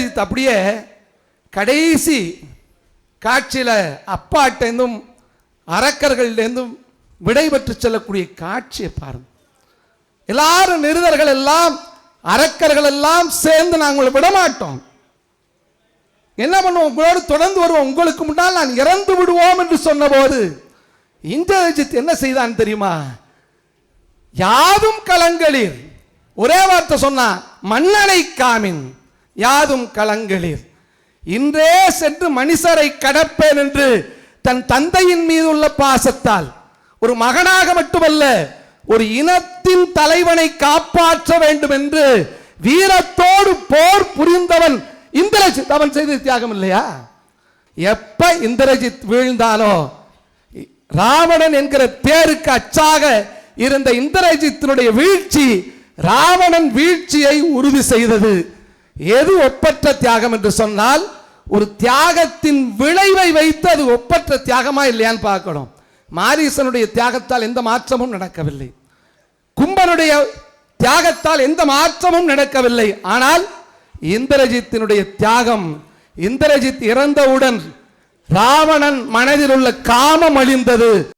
இந்திரஜித் அப்படியே கடைசி காட்சியில் அப்பாட்டேருந்தும் அரக்கர்கள்லேருந்தும் விடைபெற்று செல்லக்கூடிய காட்சியை பாருங்க. எல்லாரும் நிருதர்கள் எல்லாம் அரக்கர்கள் எல்லாம் சேர்ந்து நாங்கள் விட மாட்டோம் என்ன பண்ணுவோம்? உங்களோடு தொடர்ந்து வருவோம். உங்களுக்கு முன்னால் நான் இறந்து விடுவோம் என்று சொன்னபோது இந்திரஜித் என்ன செய்தான் தெரியுமா? யாதும் கலங்களில் ஒரே வார்த்தை சொன்னா மன்னனை காமின். யாதும் கலங்களீர் இன்றே சென்று மனுஷரை கடப்பேன் என்று தன் தந்தையின் மீது உள்ள பாசத்தால் ஒரு மகனாக மட்டுமல்ல ஒரு இனத்தின் தலைவனை காப்பாற்ற வேண்டும் என்று வீரத்தோடு போர் புரிந்தவன் இந்திரஜித். அவன் செய்த தியாகம் இல்லையா? எப்ப இந்திரஜித் வீழ்ந்தானோ ராவணன் என்கிற தேருக்கு அச்சாக இருந்த இந்திரஜித்தினுடைய வீழ்ச்சி ராவணன் வீழ்ச்சியை உறுதி செய்தது. எது ஒப்பற்ற தியாகம் என்று சொன்னால் ஒரு தியாகத்தின் விளைவை வைத்து அது ஒப்பற்ற தியாகமா இல்லையான்னு பார்க்கணும். மாரீசனுடைய தியாகத்தால் எந்த மாற்றமும் நடக்கவில்லை. கும்பனுடைய தியாகத்தால் எந்த மாற்றமும் நடக்கவில்லை. ஆனால் இந்திரஜித்தினுடைய தியாகம் இந்திரஜித் இறந்தவுடன் ராவணன் மனதில் உள்ள காமம் அழிந்தது.